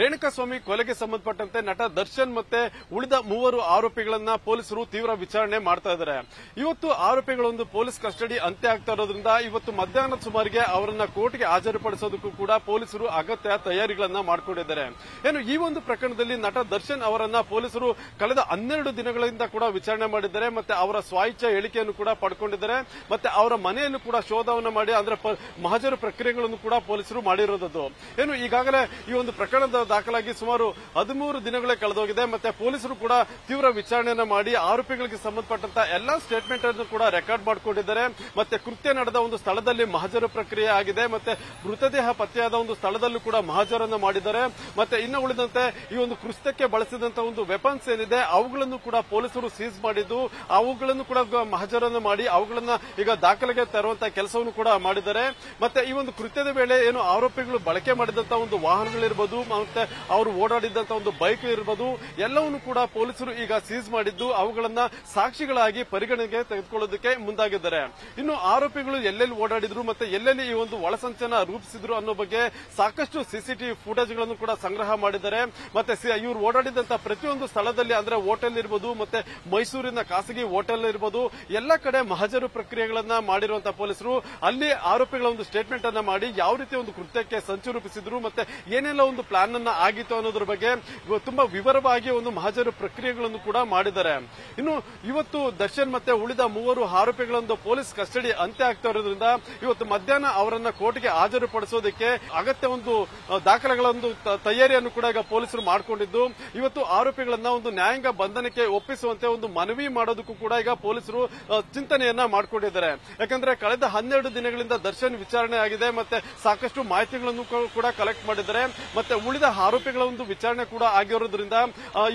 ರೇಣುಕಾಸ್ವಾಮಿ ಕೊಲೆಗೆ ಸಂಬಂಧಪಟ್ಟಂತೆ ನಟ ದರ್ಶನ್ ಮತ್ತೆ ಉಳಿದ ಮೂವರು ಆರೋಪಿಗಳನ್ನ ಪೊಲೀಸರು ತೀವ್ರ ವಿಚಾರಣೆ ಮಾಡ್ತಾ ಇದ್ದಾರೆ. ಇವತ್ತು ಆರೋಪಿಗಳೊಂದು ಪೊಲೀಸ್ ಕಸ್ಟಡಿ ಅಂತ್ಯ ಆಗ್ತಾ ಇರೋದ್ರಿಂದ ಇವತ್ತು ಮಧ್ಯಾಹ್ನದ ಸುಮಾರಿಗೆ ಅವರನ್ನ ಕೋರ್ಟ್ಗೆ ಹಾಜರುಪಡಿಸೋದಕ್ಕೂ ಕೂಡ ಪೊಲೀಸರು ಅಗತ್ಯ ತಯಾರಿಗಳನ್ನ ಮಾಡಿಕೊಂಡಿದ್ದಾರೆ. ಏನು, ಈ ಒಂದು ಪ್ರಕರಣದಲ್ಲಿ ನಟ ದರ್ಶನ್ ಅವರನ್ನ ಪೊಲೀಸರು ಕಳೆದ ಹನ್ನೆರಡು ದಿನಗಳಿಂದ ಕೂಡ ವಿಚಾರಣೆ ಮಾಡಿದ್ದಾರೆ, ಮತ್ತೆ ಅವರ ಸ್ವಾಯಿಚ್ಛ ಹೇಳಿಕೆಯನ್ನು ಕೂಡ ಪಡ್ಕೊಂಡಿದ್ದಾರೆ, ಮತ್ತೆ ಅವರ ಮನೆಯನ್ನು ಕೂಡ ಶೋಧವನ್ನು ಮಾಡಿ, ಅಂದ್ರೆ ಮಹಜರು ಪ್ರಕ್ರಿಯೆಗಳನ್ನು ಕೂಡ ಪೊಲೀಸರು ಮಾಡಿರೋದು ಏನು, ಈಗಾಗಲೇ ಈ ಒಂದು ಪ್ರಕರಣದ ದಾಖಲಾಗಿ ಸುಮಾರು ಹದಿಮೂರು ದಿನಗಳೇ ಕಳೆದೋಗಿದೆ. ಮತ್ತೆ ಪೊಲೀಸರು ಕೂಡ ತೀವ್ರ ವಿಚಾರಣೆಯನ್ನು ಮಾಡಿ ಆರೋಪಿಗಳಿಗೆ ಸಂಬಂಧಪಟ್ಟಂತ ಎಲ್ಲಾ ಸ್ಟೇಟ್ಮೆಂಟ್ ಅನ್ನು ಕೂಡ ರೆಕಾರ್ಡ್ ಮಾಡಿಕೊಂಡಿದ್ದಾರೆ. ಮತ್ತೆ ಕೃತ್ಯ ನಡೆದ ಒಂದು ಸ್ಥಳದಲ್ಲಿ ಮಹಜರ ಪ್ರಕ್ರಿಯೆ ಆಗಿದೆ. ಮತ್ತೆ ಮೃತದೇಹ ಪತ್ತೆಯಾದ ಒಂದು ಸ್ಥಳದಲ್ಲೂ ಕೂಡ ಮಹಜರನ್ನು ಮಾಡಿದ್ದಾರೆ. ಮತ್ತೆ ಇನ್ನು ಉಳಿದಂತೆ ಈ ಒಂದು ಕೃತ್ಯಕ್ಕೆ ಬಳಸಿದಂತ ಒಂದು ವೆಪನ್ಸ್ ಏನಿದೆ, ಅವುಗಳನ್ನು ಕೂಡ ಪೊಲೀಸರು ಸೀಸ್ ಮಾಡಿದ್ದು, ಅವುಗಳನ್ನು ಕೂಡ ಮಹಜರನ್ನು ಮಾಡಿ ಅವುಗಳನ್ನು ಈಗ ದಾಖಲೆಗೆ ತರುವಂತಹ ಕೆಲಸವನ್ನು ಕೂಡ ಮಾಡಿದ್ದಾರೆ. ಮತ್ತೆ ಈ ಒಂದು ಕೃತ್ಯದ ವೇಳೆ ಏನು ಆರೋಪಿಗಳು ಬಳಕೆ ಮಾಡಿದಂತಹ ಒಂದು ವಾಹನಗಳಿರ್ಬೋದು ಮತ್ತೆ ಅವರು ಓಡಾಡಿದಂತ ಒಂದು ಬೈಕ್ ಇರ್ಬೋದು, ಎಲ್ಲವನ್ನು ಕೂಡ ಪೊಲೀಸರು ಈಗ ಸೀಸ್ ಮಾಡಿದ್ದು, ಅವುಗಳನ್ನ ಸಾಕ್ಷಿಗಳಾಗಿ ಪರಿಗಣನೆಗೆ ತೆಗೆದುಕೊಳ್ಳೋದಕ್ಕೆ ಮುಂದಾಗಿದ್ದಾರೆ. ಇನ್ನು ಆರೋಪಿಗಳು ಎಲ್ಲೆಲ್ಲಿ ಓಡಾಡಿದ್ರು ಮತ್ತೆ ಎಲ್ಲೆಲ್ಲಿ ಈ ಒಂದು ಒಳಸಂಚನ ರೂಪಿಸಿದ್ರು ಅನ್ನೋ ಬಗ್ಗೆ ಸಾಕಷ್ಟು ಸಿಸಿಟಿವಿ ಫುಟೇಜ್ಗಳನ್ನು ಕೂಡ ಸಂಗ್ರಹ ಮಾಡಿದ್ದಾರೆ. ಮತ್ತೆ ಇವರು ಓಡಾಡಿದಂತ ಪ್ರತಿಯೊಂದು ಸ್ಥಳದಲ್ಲಿ ಅಂದ್ರೆ ಹೋಟೆಲ್ ಇರ್ಬೋದು, ಮತ್ತೆ ಮೈಸೂರಿನ ಖಾಸಗಿ ಹೋಟೆಲ್ ಇರ್ಬೋದು, ಎಲ್ಲ ಕಡೆ ಮಹಜರು ಪ್ರಕ್ರಿಯೆಗಳನ್ನ ಮಾಡಿರುವಂತಹ ಪೊಲೀಸರು. ಅಲ್ಲಿ ಆರೋಪಿಗಳ ಒಂದು ಸ್ಟೇಟ್ಮೆಂಟ್ ಅನ್ನ ಮಾಡಿ ಯಾವ ರೀತಿ ಒಂದು ಕೃತ್ಯಕ್ಕೆ ಸಂಚು ರೂಪಿಸಿದ್ರು, ಮತ್ತೆ ಏನೆಲ್ಲ ಒಂದು ಪ್ಲಾನ್ ಅನ್ನ ಆಗಿತ್ತು ಅನ್ನೋದ್ರ ಬಗ್ಗೆ ತುಂಬಾ ವಿವರವಾಗಿ ಒಂದು ಮಹಜರು ಪ್ರಕ್ರಿಯೆಗಳನ್ನು ಕೂಡ ಮಾಡಿದ್ದಾರೆ. ಇನ್ನು ಇವತ್ತು ದರ್ಶನ್ ಮತ್ತೆ ಉಳಿದ ಮೂವರು ಆರೋಪಿಗಳೊಂದು ಪೊಲೀಸ್ ಕಸ್ಟಡಿ ಅಂತ್ಯ ಆಗ್ತಾ ಇರೋದ್ರಿಂದ ಇವತ್ತು ಮಧ್ಯಾಹ್ನ ಅವರನ್ನ ಕೋರ್ಟ್ಗೆ ಹಾಜರುಪಡಿಸೋದಕ್ಕೆ ಅಗತ್ಯ ಒಂದು ದಾಖಲೆಗಳ ಒಂದು ತಯಾರಿಯನ್ನು ಕೂಡ ಈಗ ಪೊಲೀಸರು ಮಾಡಿಕೊಂಡಿದ್ದು, ಇವತ್ತು ಆರೋಪಿಗಳನ್ನ ಒಂದು ನ್ಯಾಯಾಂಗ ಬಂಧನಕ್ಕೆ ಒಪ್ಪಿಸುವಂತೆ ಒಂದು ಮನವಿ ಮಾಡೋದಕ್ಕೂ ಕೂಡ ಈಗ ಪೊಲೀಸರು ಚಿಂತನೆಯನ್ನ ಮಾಡಿಕೊಂಡಿದ್ದಾರೆ. ಯಾಕಂದ್ರೆ ಕಳೆದ ಹನ್ನೆರಡು ದಿನಗಳಿಂದ ದರ್ಶನ್ ವಿಚಾರಣೆ ಆಗಿದೆ, ಮತ್ತೆ ಸಾಕಷ್ಟು ಮಾಹಿತಿಗಳನ್ನು ಕೂಡ ಕಲೆಕ್ಟ್ ಮಾಡಿದ್ದಾರೆ. ಮತ್ತೆ ಉಳಿದ ಆರೋಪಿಗಳ ಒಂದು ವಿಚಾರಣೆ ಕೂಡ ಆಗಿರೋದ್ರಿಂದ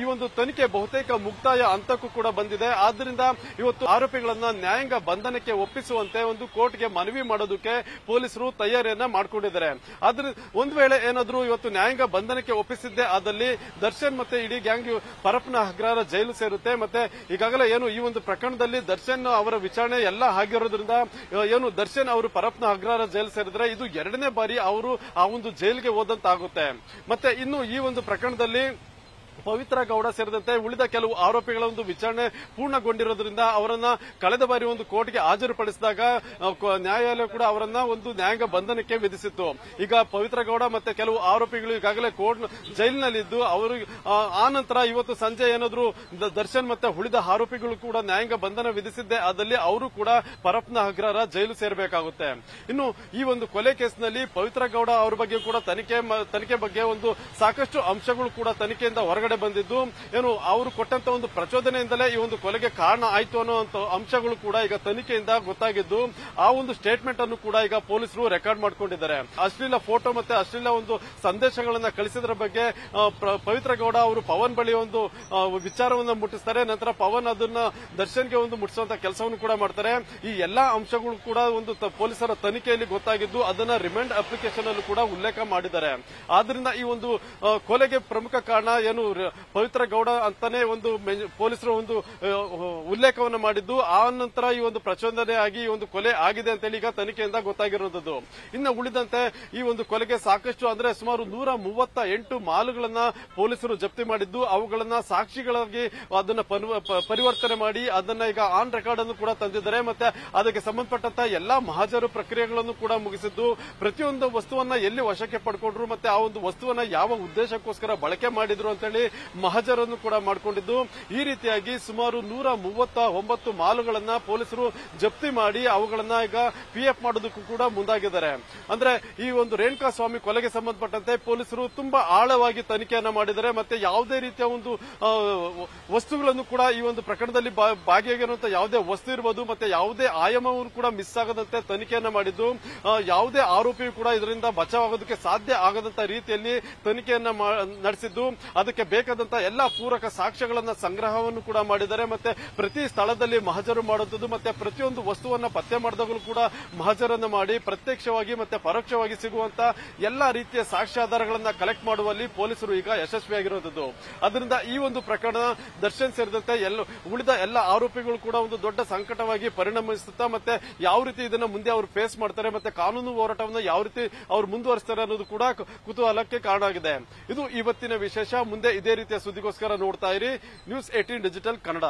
ಈ ಒಂದು ತನಿಖೆ ಬಹುತೇಕ ಮುಕ್ತಾಯ ಹಂತಕ್ಕೂ ಕೂಡ ಬಂದಿದೆ. ಆದ್ದರಿಂದ ಇವತ್ತು ಆರೋಪಿಗಳನ್ನ ನ್ಯಾಯಾಂಗ ಬಂಧನಕ್ಕೆ ಒಪ್ಪಿಸುವಂತೆ ಒಂದು ಕೋರ್ಟ್ಗೆ ಮನವಿ ಮಾಡೋದಕ್ಕೆ ಪೊಲೀಸರು ತಯಾರಿಯನ್ನ ಮಾಡಿಕೊಂಡಿದ್ದಾರೆ. ಆದ್ರೆ ಒಂದ್ ವೇಳೆ ಏನಾದ್ರೂ ಇವತ್ತು ನ್ಯಾಯಾಂಗ ಬಂಧನಕ್ಕೆ ಒಪ್ಪಿಸಿದ್ದೆ, ಆದಲ್ಲಿ ದರ್ಶನ್ ಮತ್ತೆ ಇಡೀ ಗ್ಯಾಂಗ್ ಪರಪ್ನ ಅಗ್ರಹಾರ ಜೈಲು ಸೇರುತ್ತೆ. ಮತ್ತೆ ಈಗಾಗಲೇ ಏನು ಈ ಒಂದು ಪ್ರಕರಣದಲ್ಲಿ ದರ್ಶನ್ ಅವರ ವಿಚಾರಣೆ ಎಲ್ಲ ಆಗಿರೋದ್ರಿಂದ ಏನು ದರ್ಶನ್ ಅವರು ಪರಪ್ನ ಅಗ್ರಹಾರ ಜೈಲು ಸೇರಿದ್ರೆ ಇದು ಎರಡನೇ ಬಾರಿ ಅವರು ಆ ಒಂದು ಜೈಲಿಗೆ ಹೋದಂತಾಗುತ್ತೆ. ಮತ್ತೆ ಇನ್ನು ಈ ಒಂದು ಪ್ರಕರಣದಲ್ಲಿ ಪವಿತ್ರ ಗೌಡ ಸೇರಿದಂತೆ ಉಳಿದ ಕೆಲವು ಆರೋಪಿಗಳ ಒಂದು ವಿಚಾರಣೆ ಪೂರ್ಣಗೊಂಡಿರೋದ್ರಿಂದ ಅವರನ್ನ ಕಳೆದ ಬಾರಿ ಒಂದು ಕೋರ್ಟ್ಗೆ ಹಾಜರುಪಡಿಸಿದಾಗ ನ್ಯಾಯಾಲಯ ಕೂಡ ಅವರನ್ನ ಒಂದು ನ್ಯಾಯಾಂಗ ಬಂಧನಕ್ಕೆ ವಿಧಿಸಿತ್ತು. ಈಗ ಪವಿತ್ರ ಗೌಡ ಮತ್ತೆ ಕೆಲವು ಆರೋಪಿಗಳು ಈಗಾಗಲೇ ಕೋರ್ಟ್ ಜೈಲಿನಲ್ಲಿದ್ದು ಅವರು ಆ, ನಂತರ ಇವತ್ತು ಸಂಜೆ ಏನಾದ್ರು ದರ್ಶನ್ ಮತ್ತೆ ಉಳಿದ ಆರೋಪಿಗಳು ಕೂಡ ನ್ಯಾಯಾಂಗ ಬಂಧನ ವಿಧಿಸಿದ್ದೆ ಅದರಲ್ಲಿ ಅವರು ಕೂಡ ಪರಪ್ನ ಅಗ್ರಹಾರ ಜೈಲು ಸೇರಬೇಕಾಗುತ್ತೆ. ಇನ್ನು ಈ ಒಂದು ಕೊಲೆ ಕೇಸ್ನಲ್ಲಿ ಪವಿತ್ರ ಗೌಡ ಅವರ ಬಗ್ಗೆ ಕೂಡ ತನಿಖೆ ತನಿಖೆ ಬಗ್ಗೆ ಒಂದು ಸಾಕಷ್ಟು ಅಂಶಗಳು ಕೂಡ ತನಿಖೆಯಿಂದ ಹೊರಗಡೆ ಬಂದಿದ್ದು. ಏನು, ಅವರು ಕೊಟ್ಟಂತ ಒಂದು ಪ್ರಚೋದನೆಯಿಂದಲೇ ಈ ಒಂದು ಕೊಲೆಗೆ ಕಾರಣ ಆಯ್ತು ಅನ್ನುವಂತ ಅಂಶಗಳು ಕೂಡ ಈಗ ತನಿಖೆಯಿಂದ ಗೊತ್ತಾಗಿದ್ದು, ಆ ಒಂದು ಸ್ಟೇಟ್ಮೆಂಟ್ ಅನ್ನು ಕೂಡ ಈಗ ಪೊಲೀಸರು ರೆಕಾರ್ಡ್ ಮಾಡಿಕೊಂಡಿದ್ದಾರೆ. ಅಶ್ಲೀಲ ಫೋಟೋ ಮತ್ತೆ ಅಶ್ಲೀಲ ಒಂದು ಸಂದೇಶಗಳನ್ನ ಕಳಿಸಿದ್ರ ಬಗ್ಗೆ ಪವಿತ್ರ ಗೌಡ ಅವರು ಪವನ್ ಬಳಿ ಒಂದು ವಿಚಾರವನ್ನು ಮುಟ್ಟಿಸ್ತಾರೆ. ನಂತರ ಪವನ್ ಅದನ್ನ ದರ್ಶನ್ಗೆ ಒಂದು ಮುಟ್ಟಿಸುವಂತ ಕೆಲಸವನ್ನು ಕೂಡ ಮಾಡ್ತಾರೆ. ಈ ಎಲ್ಲಾ ಅಂಶಗಳು ಕೂಡ ಒಂದು ಪೊಲೀಸರ ತನಿಖೆಯಲ್ಲಿ ಗೊತ್ತಾಗಿದ್ದು, ಅದನ್ನ ರಿಮೈಂಡ್ ಅಪ್ಲಿಕೇಶನ್ ಅಲ್ಲೂ ಕೂಡ ಉಲ್ಲೇಖ ಮಾಡಿದ್ದಾರೆ. ಆದ್ರಿಂದ ಈ ಒಂದು ಕೊಲೆಗೆ ಪ್ರಮುಖ ಕಾರಣ ಏನು ಪವಿತ್ರ ಗೌಡ ಅಂತಾನೆ ಒಂದು ಪೊಲೀಸರು ಒಂದು ಉಲ್ಲೇಖವನ್ನು ಮಾಡಿದ್ದು. ಆ ನಂತರ ಈ ಒಂದು ಪ್ರಚೋದನೆ ಆಗಿ ಈ ಒಂದು ಕೊಲೆ ಆಗಿದೆ ಅಂತೇಳಿ ಈಗ ತನಿಖೆಯಿಂದ ಗೊತ್ತಾಗಿರೋದು ಇನ್ನು ಉಳಿದಂತೆ ಈ ಒಂದು ಕೊಲೆಗೆ ಸಾಕಷ್ಟು ಅಂದ್ರೆ ಸುಮಾರು ನೂರ ಮೂವತ್ತ ಎಂಟು ಮಾಲುಗಳನ್ನ ಪೊಲೀಸರು ಜಪ್ತಿ ಮಾಡಿದ್ದು. ಅವುಗಳನ್ನ ಸಾಕ್ಷಿಗಳಾಗಿ ಅದನ್ನ ಪರಿವರ್ತನೆ ಮಾಡಿ ಅದನ್ನ ಈಗ ಆನ್ ರೆಕಾರ್ಡ್ ಅನ್ನು ಕೂಡ ತಂದಿದ್ದಾರೆ. ಮತ್ತೆ ಅದಕ್ಕೆ ಸಂಬಂಧಪಟ್ಟಂತ ಎಲ್ಲಾ ಮಹಾಜರು ಪ್ರಕ್ರಿಯೆಗಳನ್ನು ಕೂಡ ಮುಗಿಸಿದ್ದು. ಪ್ರತಿಯೊಂದು ವಸ್ತುವನ್ನ ಎಲ್ಲಿ ವಶಕ್ಕೆ ಪಡ್ಕೊಂಡ್ರು, ಮತ್ತೆ ಆ ಒಂದು ವಸ್ತುವನ್ನ ಯಾವ ಉದ್ದೇಶಕ್ಕೋಸ್ಕರ ಬಳಕೆ ಮಾಡಿದ್ರು ಅಂತೇಳಿ ಮಹಜರನ್ನು ಕೂಡ ಮಾಡಿಕೊಂಡಿದ್ದು. ಈ ರೀತಿಯಾಗಿ ಸುಮಾರು ನೂರ ಮೂವತ್ತ ಒಂಬತ್ತು ಮಾಲುಗಳನ್ನ ಪೊಲೀಸರು ಜಪ್ತಿ ಮಾಡಿ ಅವುಗಳನ್ನ ಈಗ ಪಿಎಫ್ ಮಾಡೋದಕ್ಕೂ ಕೂಡ ಮುಂದಾಗಿದ್ದಾರೆ. ಅಂದ್ರೆ ಈ ಒಂದು ರೇಣುಕಾ ಸ್ವಾಮಿ ಕೊಲೆಗೆ ಸಂಬಂಧಪಟ್ಟಂತೆ ಪೊಲೀಸರು ತುಂಬಾ ಆಳವಾಗಿ ತನಿಖೆಯನ್ನ ಮಾಡಿದ್ದಾರೆ. ಮತ್ತೆ ಯಾವುದೇ ರೀತಿಯ ಒಂದು ವಸ್ತುಗಳನ್ನು ಕೂಡ ಈ ಒಂದು ಪ್ರಕರಣದಲ್ಲಿ ಭಾಗಿಯಾಗಿರುವಂತಹ ಯಾವುದೇ ವಸ್ತು ಇರಬಹುದು ಮತ್ತೆ ಯಾವುದೇ ಆಯಾಮವನ್ನು ಕೂಡ ಮಿಸ್ ಆಗದಂತೆ ತನಿಖೆಯನ್ನ ಮಾಡಿದ್ದು ಯಾವುದೇ ಆರೋಪಿಯು ಕೂಡ ಇದರಿಂದ ಬಚಾವಾಗೋದಕ್ಕೆ ಸಾಧ್ಯ ಆಗದಂತ ರೀತಿಯಲ್ಲಿ ತನಿಖೆಯನ್ನ ನಡೆಸಿದ್ದು. ಅದಕ್ಕೆ ಬೇಕಾದಂತ ಎಲ್ಲಾ ಪೂರಕ ಸಾಕ್ಷ್ಯಗಳನ್ನ ಸಂಗ್ರಹವನ್ನು ಕೂಡ ಮಾಡಿದ್ದಾರೆ. ಮತ್ತೆ ಪ್ರತಿ ಸ್ಥಳದಲ್ಲಿ ಮಹಜರು ಮಾಡುವಂಥದ್ದು ಮತ್ತೆ ಪ್ರತಿಯೊಂದು ವಸ್ತುವನ್ನ ಪತ್ತೆ ಮಾಡಿದಾಗಲೂ ಕೂಡ ಮಹಜರನ್ನು ಮಾಡಿ ಪ್ರತ್ಯಕ್ಷವಾಗಿ ಮತ್ತೆ ಪರೋಕ್ಷವಾಗಿ ಸಿಗುವಂತ ಎಲ್ಲಾ ರೀತಿಯ ಸಾಕ್ಷ್ಯಾಧಾರಗಳನ್ನ ಕಲೆಕ್ಟ್ ಮಾಡುವಲ್ಲಿ ಪೊಲೀಸರು ಈಗ ಯಶಸ್ವಿಯಾಗಿರುವಂತದ್ದು. ಅದರಿಂದ ಈ ಒಂದು ಪ್ರಕರಣ ದರ್ಶನ್ ಸೇರಿದಂತೆ ಉಳಿದ ಎಲ್ಲ ಆರೋಪಿಗಳು ಕೂಡ ಒಂದು ದೊಡ್ಡ ಸಂಕಟವಾಗಿ ಪರಿಣಮಿಸುತ್ತಾ, ಮತ್ತೆ ಯಾವ ರೀತಿ ಇದನ್ನ ಮುಂದೆ ಅವರು ಫೇಸ್ ಮಾಡ್ತಾರೆ, ಮತ್ತೆ ಕಾನೂನು ಹೋರಾಟವನ್ನು ಯಾವ ರೀತಿ ಅವರು ಮುಂದುವರಿಸ್ತಾರೆ ಅನ್ನೋದು ಕೂಡ ಕುತೂಹಲಕ್ಕೆ ಕಾರಣ ಆಗಿದೆ. ಇದು ಇವತ್ತಿನ ವಿಶೇಷ. ಮುಂದೆ ಇದೇ ರೀತಿಯ ಸುದ್ದಿಗೋಸ್ಕರ ನೋಡ್ತಾ ಇರಿ. News eighteen digital Kannada.